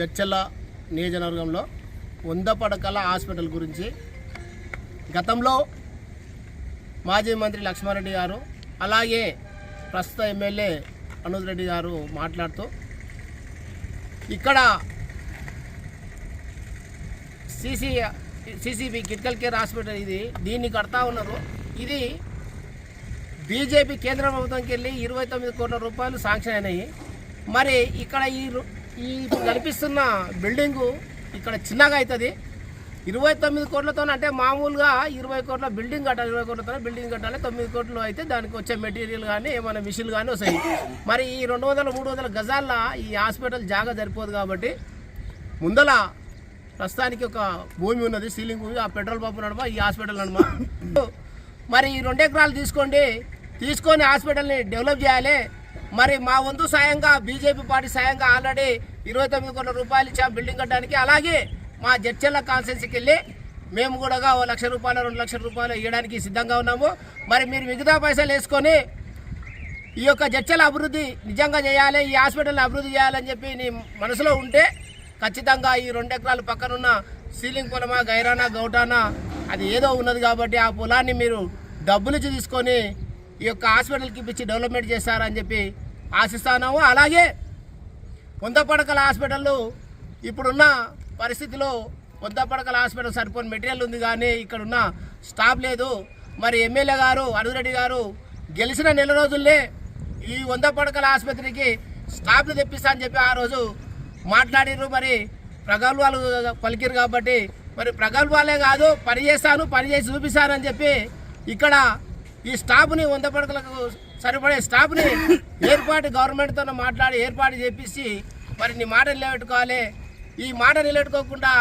జడ్చల్ల నియోజకవర్గంలో వంద పడకల హాస్పిటల్ గురించి గతంలో మాజీ మంత్రి లక్ష్మారెడ్డి గారు అలాగే ప్రస్తుత ఎమ్మెల్యే అనూజ్ రెడ్డి గారు మాట్లాడుతూ ఇక్కడ CC CCB critical care hospital ఇది దీన్ని కడతా ఉన్నారు. ఇది బీజేపీ కేంద్ర ప్రభుత్వంకి వెళ్ళి ఇరవై తొమ్మిది కోట్ల రూపాయలు శాంక్షన్ అయినాయి. మరి ఇక్కడ ఈ ఈ ఇప్పుడు కనిపిస్తున్న బిల్డింగు ఇక్కడ చిన్నగా అవుతుంది. ఇరవై తొమ్మిది కోట్లతో అంటే మామూలుగా ఇరవై కోట్ల బిల్డింగ్ కట్టాలి ఇరవై కోట్లతో బిల్డింగ్ కట్టాలి తొమ్మిది కోట్లు అయితే దానికి వచ్చే మెటీరియల్ కానీ ఏమైనా మిషన్లు కానీ వస్తాయి. మరి ఈ రెండు వందల మూడు వందల గజాల ఈ హాస్పిటల్ జాగా సరిపోదు కాబట్టి ముందల ప్రస్తుతానికి ఒక భూమి ఉన్నది సీలింగ్ భూమి ఆ పెట్రోల్ పంప్ నడమ ఈ హాస్పిటల్ నడమ. మరి ఈ రెండు ఎకరాలు తీసుకోండి తీసుకొని హాస్పిటల్ని డెవలప్ చేయాలి. మరి మా వంతు సాయంగా బీజేపీ పార్టీ సాయంగా ఆల్రెడీ ఇరవై తొమ్మిది కోట్ల రూపాయలు ఇచ్చాం బిల్డింగ్ కట్టడానికి. అలాగే మా జడ్చెల్ల కాన్సెన్సీకి వెళ్ళి మేము కూడా ఓ లక్ష రూపాయలు రెండు లక్షల రూపాయలు ఇవ్వడానికి సిద్ధంగా ఉన్నాము. మరి మీరు మిగతా పైసలు వేసుకొని ఈ యొక్క జడ్చల అభివృద్ధి నిజంగా చేయాలి ఈ హాస్పిటల్ని అభివృద్ధి చేయాలని చెప్పి నీ మనసులో ఉంటే ఖచ్చితంగా ఈ రెండు ఎకరాలు పక్కనున్న సీలింగ్ పొలమా గైరానా గౌటానా అది ఏదో ఉన్నది కాబట్టి ఆ పొలాన్ని మీరు డబ్బులు తీసుకొని ఈ యొక్క హాస్పిటల్కి ఇప్పించి డెవలప్మెంట్ చేస్తారని చెప్పి ఆశిస్తున్నాము. అలాగే పొందపడకల హాస్పిటల్ ఇప్పుడున్న పరిస్థితిలో పొందపడకల హాస్పిటల్ సరిపోని మెటీరియల్ ఉంది కానీ ఇక్కడున్న స్టాఫ్ లేదు. మరి ఎమ్మెల్యే గారు అడుగురెడ్డి గారు గెలిచిన నెల రోజుల్లే ఈ వంద పడకల ఆసుపత్రికి స్టాఫ్లు తెప్పిస్తా అని చెప్పి ఆ రోజు మాట్లాడిర్రు. మరి ప్రగల్భాలు పలికిరు కాబట్టి మరి ప్రగల్భాలే కాదు పని చేస్తాను పని చేసి చూపిస్తానని చెప్పి ఇక్కడ ఈ స్టాఫ్ని వంద పడకలకు సరిపడే స్టాఫ్ని ఏర్పాటు గవర్నమెంట్తో మాట్లాడి ఏర్పాటు చేపించి మరి నీ మాట నిలబెట్టుకోవాలి. ఈ మాట నిలబెట్టుకోకుండా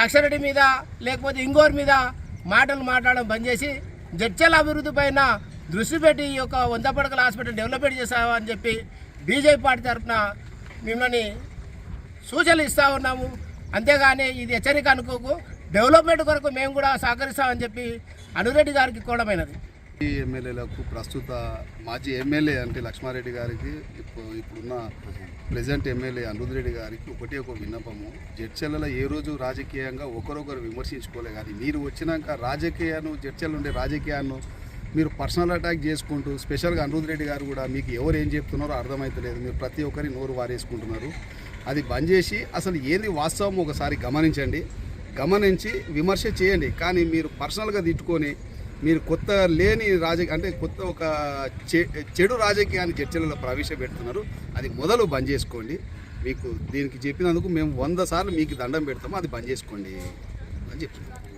లక్షరెడ్డి మీద లేకపోతే ఇంగోర్ మీద మాటలు మాట్లాడడం బంద్ చేసి జడ్చల అభివృద్ధి పైన దృష్టి పెట్టి ఈ యొక్క వంద పడకల హాస్పిటల్ డెవలప్మెంట్ చేస్తామని చెప్పి బీజేపీ పార్టీ తరఫున మిమ్మల్ని సూచనలు ఇస్తూ ఉన్నాము. అంతేగాని ఇది హెచ్చరిక అనుకోకు. డెవలప్మెంట్ కొరకు మేము కూడా సహకరిస్తామని చెప్పి అనురెడ్డి గారికి కోవడమైనది ఎమ్మెల్యేలకు ప్రస్తుత మాజీ ఎమ్మెల్యే అంటే లక్ష్మారెడ్డి గారికి ఇప్పుడు ఇప్పుడున్న ప్రెసెంట్ ఎమ్మెల్యే అనురుద్రెడ్డి గారికి ఒకటే ఒక విన్నపము. జడ్చెలలో ఏ రోజు రాజకీయంగా ఒకరొకరు విమర్శించుకోలే కానీ మీరు వచ్చినాక రాజకీయాన్ని జడ్చెలు ఉండే రాజకీయాన్ని మీరు పర్సనల్ అటాక్ చేసుకుంటూ స్పెషల్గా అనిరుద్ రెడ్డి గారు కూడా మీకు ఎవరు ఏం చెప్తున్నారో అర్థమవుతలేదు మీరు ప్రతి ఒక్కరి నోరు వారేసుకుంటున్నారు. అది బంద్ చేసి అసలు ఏది వాస్తవం ఒకసారి గమనించండి. గమనించి విమర్శ చేయండి. కానీ మీరు పర్సనల్గా తిట్టుకొని మీరు కొత్త లేని రాజకీయ అంటే కొత్త ఒక చె- చెడు రాజకీయాన్ని చర్చలలో ప్రవేశపెడుతున్నారు. అది మొదలు బంద్ చేసుకోండి. మీకు దీనికి చెప్పినందుకు మేము వంద సార్లు మీకు దండం పెడతాము. అది బంద్ చేసుకోండి అని చెప్తున్నాం.